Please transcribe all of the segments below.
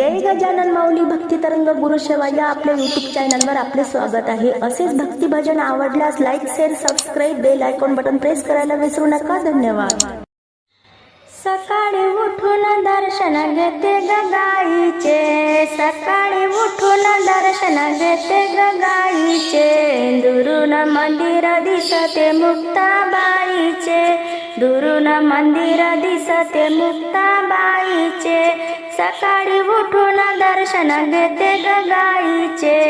जय गजानन माऊली भक्ती तरंग गुरुसेवा या आपल्या युट्यूब चॅनलवर आपले स्वागत आहे. असेच भक्ती भजन आवडल्यास like share subscribe bell icon button press करायला विसरू नका. धन्यवाद. सकाळी उठून दर्शन घेते ग गाईचे. सकाळी उठून दर्शन घेते ग गाईचे. दुरून मंदिर दिसते मुक्ताबाईचे. दुरून मंदिर दिसते मुक्ताबाई सकाळी उठून दर्शन घेते ग गाईचे.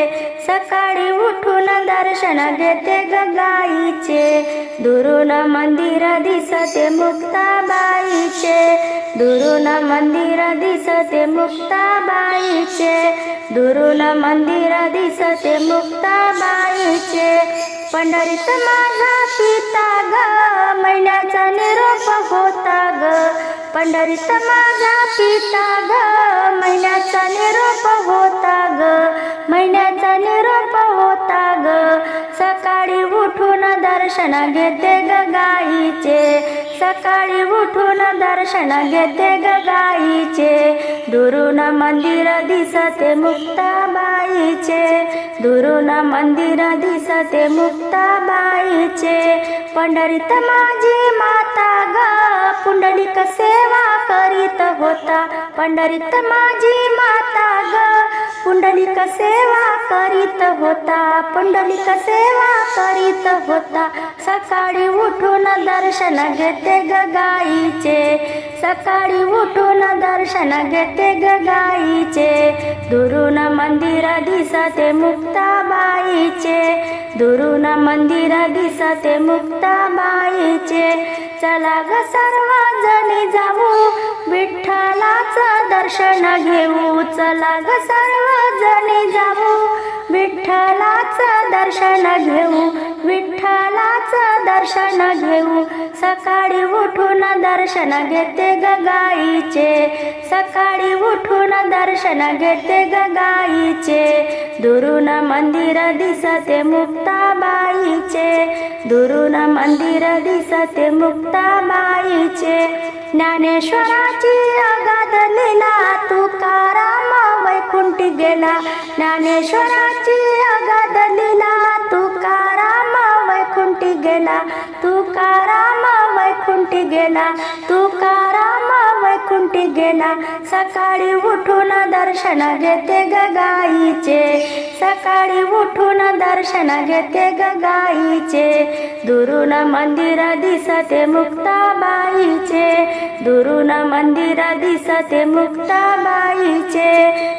सकाळी उठून दर्शन घेते ग गाईचे. दुरून मंदिर दिसते मुक्ताबाईचे. दुरून मंदिर दिसते मुक्ताबाईचे. दुरून मंदिर दिसते मुक्ताबाईचे. पंढरीत माझा पिता ग महिन्याचा निरोप होता ग. पंढरीत माझा पिता ग महिन्याचा निरोप होता ग महिन्याचा निरोप होता ग. सकाळी उठून दर्शन घेते ग गाईचे. सकाळी उठून दर्शन घेते ग गाईचे. दुरून मंदिर दिसते मुक्ताबाईचे. दुरून मंदिर दिसते मुक्ताबाईचे. पंढरीत माझी माता पंढरीत माझी माता ग. पुंडलिक सेवा करीत होता पुंडलिक सेवा करीत होता. सकाळी उठून दर्शन घेते ग गाईचे. सकाळी उठून दर्शन घेते ग गाईचे. दुरून मंदिर दिसते मुक्ताबाईचे. दुरून मंदिर दिसते मुक्ताबाईचे. चला ग सर्वजणी जाऊ. विठ्ठलाचा दर्शन घेऊ. चला ग सर्वजणी जाऊ. विठ्ठलाचं दर्शन घेऊ. विठ्ठलाचं दर्शन घेऊ. सकाळी उठून दर्शन घेते ग गाईचे. सकाळी उठून दर्शन घेते ग गाईचे. दुरून मंदिर दिसते मुक्ताबाईचे. दुरून मंदिर दिसते मुक्ताबाईचे. ज्ञानेश्वराची अगाध लीला तुकाराम वैकुंठी गेला. ज्ञानेश्वराची अगाध लीला तुकाराम वैकुंठी गेला. तुकाराम वैकुंठी गेला तुकाराम वैकुंठी गेला. सकाळी उठून दर्शन घेते ग गाईचे. सकाळी उठून दर्शन घेते ग गाईचे. दुरून मंदिर दिसते मुक्ताबाई. दुरून मंदिर दिसते मुक्ताबाईचे.